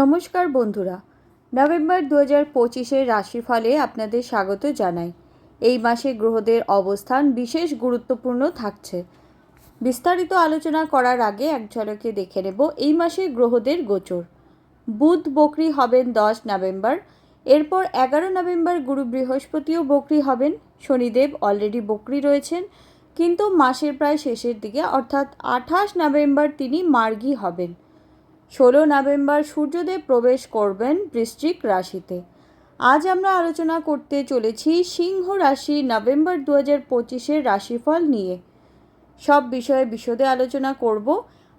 নমস্কার বন্ধুরা। নভেম্বর দু হাজার পঁচিশের রাশিফলে আপনাদের স্বাগত জানাই। এই মাসে গ্রহদের অবস্থান বিশেষ গুরুত্বপূর্ণ থাকছে। বিস্তারিত আলোচনা করার আগে এক ঝলকে দেখে নেব এই মাসে গ্রহদের গোচর। বুধ বকরি হবেন দশ নভেম্বর, এরপর এগারো নভেম্বর গুরু বৃহস্পতিও বকরি হবেন, শনিদেব অলরেডি বকরি রয়েছেন, কিন্তু মাসের প্রায় শেষের দিকে, অর্থাৎ আঠাশ নভেম্বর তিনি মার্গী হবেন। ষোলো নভেম্বর সূর্যদেব প্রবেশ করবেন বৃশ্চিক রাশিতে। আজ আমরা আলোচনা করতে চলেছি সিংহ রাশি নভেম্বর দু হাজার পঁচিশের রাশিফল নিয়ে। সব বিষয়ে বিশদে আলোচনা করব।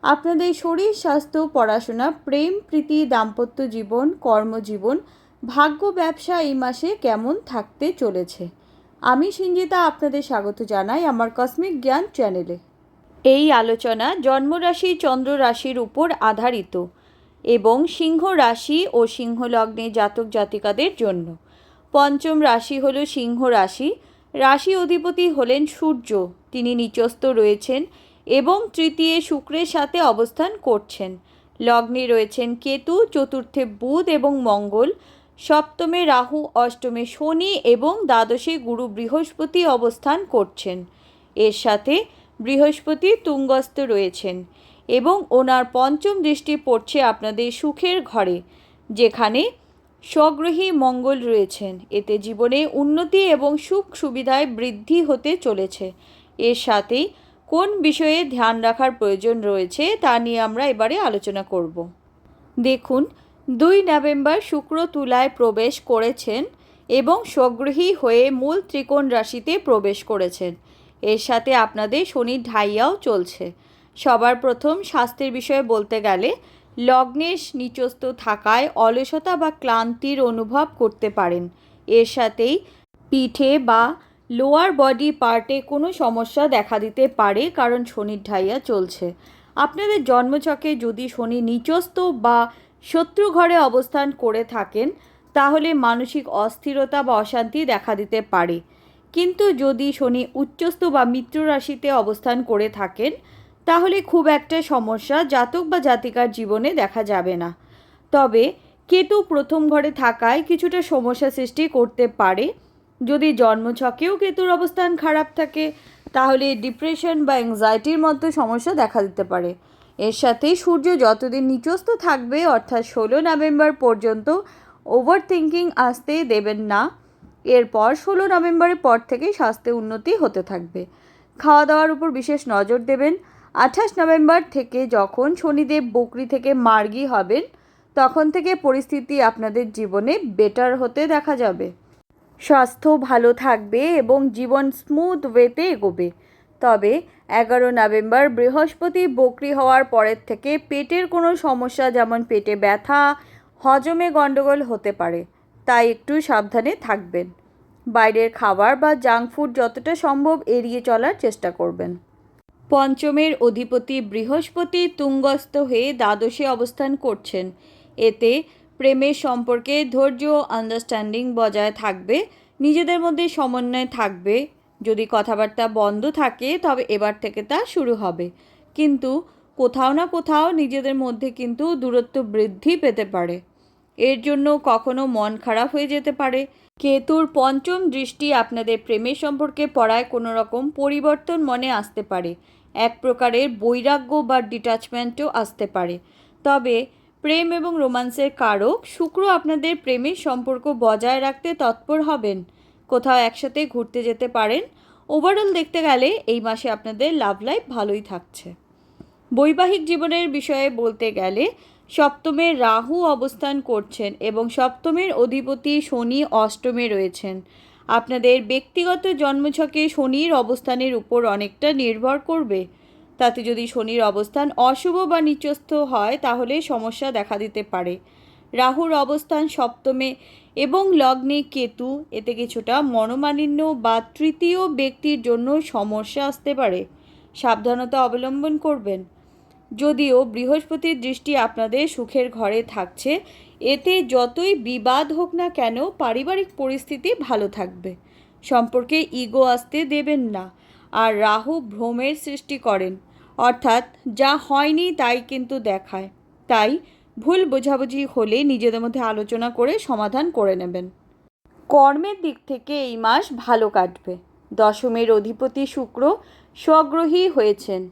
আপনাদের শরীর, স্বাস্থ্য, পড়াশোনা, প্রেম, প্রীতি, দাম্পত্য জীবন, কর্মজীবন, ভাগ্য, ব্যবসা এই মাসে কেমন থাকতে চলেছে? আমি সঞ্জিতা আপনাদের স্বাগত জানাই আমার কসমিক জ্ঞান চ্যানেলে। এই আলোচনা জন্মরাশি চন্দ্র রাশির উপর আধারিত এবং সিংহ রাশি ও সিংহ লগ্নে জাতক জাতিকাদের জন্য। পঞ্চম রাশি হল সিংহ রাশি। রাশি অধিপতি হলেন সূর্য। তিনি নিচস্থ রয়েছেন এবং তৃতীয় শুক্রের সাথে অবস্থান করছেন। লগ্নে রয়েছেন কেতু, চতুর্থে বুধ এবং মঙ্গল, সপ্তমে রাহু, অষ্টমে শনি এবং দ্বাদশে গুরু বৃহস্পতি অবস্থান করছেন। এর সাথে বৃহস্পতি তুঙ্গস্থ রয়েছেন এবং ওনার পঞ্চম দৃষ্টি পড়ছে আপনাদের সুখের ঘরে, যেখানে স্বগ্রহী মঙ্গল রয়েছেন। এতে জীবনে উন্নতি এবং সুখ সুবিধায় বৃদ্ধি হতে চলেছে। এর সাথেই কোন বিষয়ে ধ্যান রাখার প্রয়োজন রয়েছে, তা নিয়ে আমরা এবারে আলোচনা করব। দেখুন, দুই নভেম্বর শুক্র তুলায় প্রবেশ করেছেন এবং স্বগ্রহী হয়ে মূল ত্রিকোণ রাশিতে প্রবেশ করেছেন। এর সাথে আপনাদের শনির ঢাইয়াও চলছে। সবার প্রথম স্বাস্থ্যের বিষয়ে বলতে গেলে লগ্নেশ নিচস্থ থাকায় অলসতা বা ক্লান্তির অনুভব করতে পারেন। এর সাথেই পিঠে বা লোয়ার বডি পার্টে কোনো সমস্যা দেখা দিতে পারে, কারণ শনির ঢাইয়া চলছে। আপনাদের জন্মচকে যদি শনি নিচস্থ বা শত্রু ঘরে অবস্থান করে থাকেন, তাহলে মানসিক অস্থিরতা বা অশান্তি দেখা দিতে পারে। কিন্তু যদি শনি উচ্চস্থ বা মিত্র রাশিতে অবস্থান করে থাকেন, তাহলে খুব একটা সমস্যা জাতক বা জাতিকার জীবনে দেখা যাবে না। তবে কেতু প্রথম ঘরে থাকায় কিছুটা সমস্যা সৃষ্টি করতে পারে। যদি জন্মছকেও কেতুর অবস্থান খারাপ থাকে, তাহলে ডিপ্রেশন বা অ্যাংজাইটির মতো সমস্যা দেখা দিতে পারে। এর সাথে সূর্য যতদিন নিচস্থ থাকবে, অর্থাৎ ষোলো নভেম্বর পর্যন্ত ওভার থিঙ্কিং আসতে দেবেন না। এরপর ষোলো নভেম্বরের পর থেকেই স্বাস্থ্যে উন্নতি হতে থাকবে। খাওয়া দাওয়ার উপর বিশেষ নজর দেবেন। আঠাশ নভেম্বর থেকে যখন শনিদেব বকরি থেকে মার্গী হবেন, তখন থেকে পরিস্থিতি আপনাদের জীবনে বেটার হতে দেখা যাবে। স্বাস্থ্য ভালো থাকবে এবং জীবন স্মুথ ওয়েতে এগোবে। তবে এগারো নভেম্বর বৃহস্পতি বকরি হওয়ার পরের থেকে পেটের কোনো সমস্যা যেমন পেটে ব্যথা, হজমে গণ্ডগোল হতে পারে। তাই একটু সাবধানে থাকবেন। বাইরের খাবার বা জাঙ্ক ফুড যতটা সম্ভব এড়িয়ে চলার চেষ্টা করবেন। পঞ্চমের অধিপতি বৃহস্পতি তুঙ্গস্থ হয়ে দ্বাদশে অবস্থান করছেন। এতে প্রেমের সম্পর্কে ধৈর্য আন্ডারস্ট্যান্ডিং বজায় থাকবে, নিজেদের মধ্যে সমন্বয় থাকবে। যদি কথাবার্তা বন্ধ থাকে, তবে এবার থেকে তা শুরু হবে। কিন্তু কোথাও না কোথাও নিজেদের মধ্যে কিন্তু দূরত্ব বৃদ্ধি পেতে পারে। এর জন্য কখনো মন খারাপ হয়ে যেতে পারে। কেতুর পঞ্চম দৃষ্টি আপনাদের প্রেমের সম্পর্কে পড়ায় কোনো রকম পরিবর্তন মনে আসতে পারে। এক প্রকারের বৈরাগ্য বা ডিটাচমেন্টও আসতে পারে। তবে প্রেম এবং রোমান্সের কারক শুক্র আপনাদের প্রেমের সম্পর্ক বজায় রাখতে তৎপর হবেন। কোথাও একসাথে ঘুরতে যেতে পারেন। ওভারঅল দেখতে গেলে এই মাসে আপনাদের লাভ লাইফ ভালোই থাকছে। বৈবাহিক জীবনের বিষয়ে বলতে গেলে সপ্তমে রাহু অবস্থান করছেন এবং সপ্তমের অধিপতি শনি অষ্টমে রয়েছেন। আপনাদের ব্যক্তিগত জন্মছকে শনির অবস্থানের উপর অনেকটা নির্ভর করবে। তাতে যদি শনির অবস্থান অশুভ বা নিচস্থ হয়, তাহলে সমস্যা দেখা দিতে পারে। রাহুর অবস্থান সপ্তমে এবং লগ্নে কেতু, এতে কিছুটা মনোমালিন্য বা তৃতীয় ব্যক্তির জন্য সমস্যা আসতে পারে। সাবধানতা অবলম্বন করবেন। যদিও বৃহস্পতির দৃষ্টি আপনাদের সুখের ঘরে থাকছে, এতে যতই বিবাদ হোক না কেন পারিবারিক পরিস্থিতি ভালো থাকবে। সম্পর্কে ইগো আসতে দেবেন না, আর রাহু ভ্রমের সৃষ্টি করেন। অর্থাৎ যা হয়নি তাই কিন্তু দেখায়। তাই ভুল বোঝাবুঝি হলে নিজেদের মধ্যে আলোচনা করে সমাধান করে নেবেন। কর্মের দিক থেকে এই মাস ভালো কাটবে। দশমের অধিপতি শুক্র স্বগ্রহী হয়েছেন।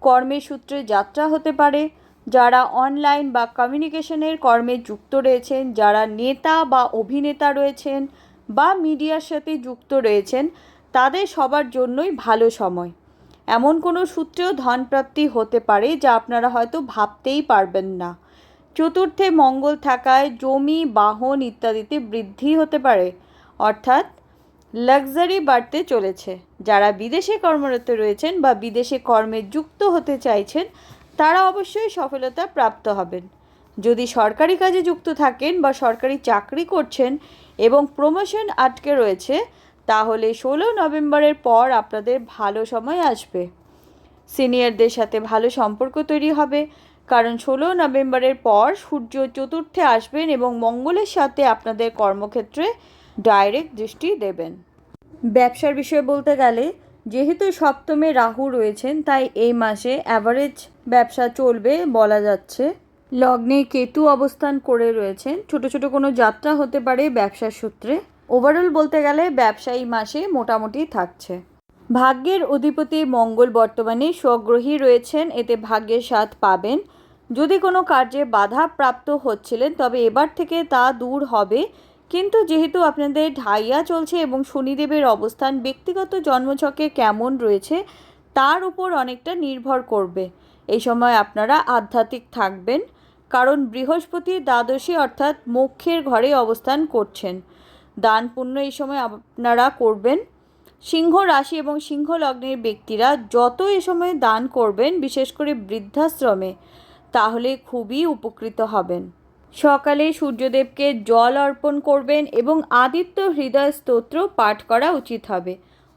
কর্মের সূত্রে যাত্রা হতে পারে। যারা অনলাইন বা কমিউনিকেশনের কর্মে যুক্ত রয়েছেন, যারা নেতা বা অভিনেতা রয়েছেন বা মিডিয়ার সাথে যুক্ত রয়েছেন, তাদের সবার জন্যই ভালো সময়। এমন কোনো সূত্রেও ধনপ্রাপ্তি হতে পারে যা আপনারা হয়তো ভাবতেই পারবেন না। চতুর্থে মঙ্গল থাকায় জমি, বাহন ইত্যাদিতে বৃদ্ধি হতে পারে। অর্থাৎ লাক্সারি বাড়তে চলেছে। যারা বিদেশে কর্মরত রয়েছেন বা বিদেশে কর্মে যুক্ত হতে চাইছেন, তারা অবশ্যই সফলতা প্রাপ্ত হবেন। যদি সরকারি কাজে যুক্ত থাকেন বা সরকারি চাকরি করছেন এবং প্রমোশন আটকে রয়েছে, তাহলে ষোলো নভেম্বরের পর আপনাদের ভালো সময় আসবে। সিনিয়রদের সাথে ভালো সম্পর্ক তৈরি হবে, কারণ ষোলো নভেম্বরের পর সূর্য চতুর্থে আসবেন এবং মঙ্গলের সাথে আপনাদের কর্মক্ষেত্রে ডাইরেক্ট দৃষ্টি দেবেন। ব্যবসার বিষয়ে বলতে গেলে, যেহেতু সপ্তমে রাহু রয়েছেন, তাই এই মাসে অ্যাভারেজ ব্যবসা চলবে বলা যাচ্ছে। লগ্নে কেতু অবস্থান করে রয়েছেন। ছোট ছোট কোনো যাত্রা হতে পারে ব্যবসার সূত্রে। ওভারঅল বলতে গেলে, ব্যবসা এই মাসে মোটামুটি থাকছে। ভাগ্যের অধিপতি মঙ্গল বর্তমানে স্বগ্রহী রয়েছেন, এতে ভাগ্যের স্বাদ পাবেন। যদি কোনো কার্যে বাধা প্রাপ্ত হচ্ছিলেন, তবে এবার থেকে তা দূর হবে। কিন্তু যেহেতু আপনাদের ঢাইয়া চলছে এবং শনিদেবের অবস্থান ব্যক্তিগত জন্মছকে কেমন রয়েছে, তার উপর অনেকটা নির্ভর করবে। এই সময় আপনারা আধ্যাত্মিক থাকবেন, কারণ বৃহস্পতি দ্বাদশী অর্থাৎ মোক্ষের ঘরে অবস্থান করছেন। দান পুণ্য এই সময় আপনারা করবেন। সিংহ রাশি এবং সিংহ লগ্নের ব্যক্তিরা যত এ সময় দান করবেন, বিশেষ করে বৃদ্ধাশ্রমে, তাহলে খুবই উপকৃত হবেন। সকালে সূর্যদেবকে জল অর্পণ করবেন এবং আদিত্য হৃদয় স্তোত্র পাঠ করা উচিত হবে।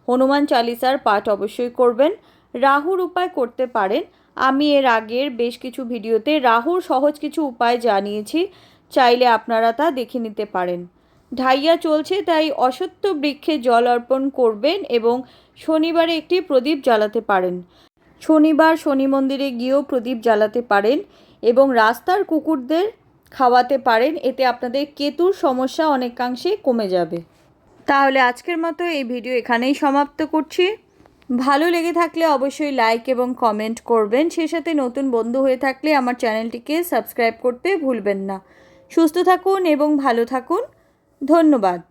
হনুমান চালিসার পাঠ অবশ্যই করবেন। রাহুর উপায় করতে পারেন। আমি এর আগের বেশ কিছু ভিডিওতে রাহুর সহজ কিছু উপায় জানিয়েছি। চাইলে আপনারা তা দেখে নিতে পারেন। ঢাইয়া চলছে, তাই অসত্য বৃক্ষে জল অর্পণ করবেন এবং শনিবারে একটি প্রদীপ জ্বালাতে পারেন। শনিবার শনি মন্দিরে গিয়েও প্রদীপ জ্বালাতে পারেন এবং রাস্তার কুকুরদের খাওয়াতে পারেন, এতে আপনাদের কেতুর সমস্যা অনেকাংশে কমে যাবে। তাহলে আজকের মতো এই ভিডিও এখানেই সমাপ্ত করছি। ভালো লেগে থাকলে অবশ্যই লাইক এবং কমেন্ট করবেন। সে সাথে নতুন বন্ধু হয়ে থাকলে আমার চ্যানেলটিকে সাবস্ক্রাইব করতে ভুলবেন না। সুস্থ থাকুন এবং ভালো থাকুন। ধন্যবাদ।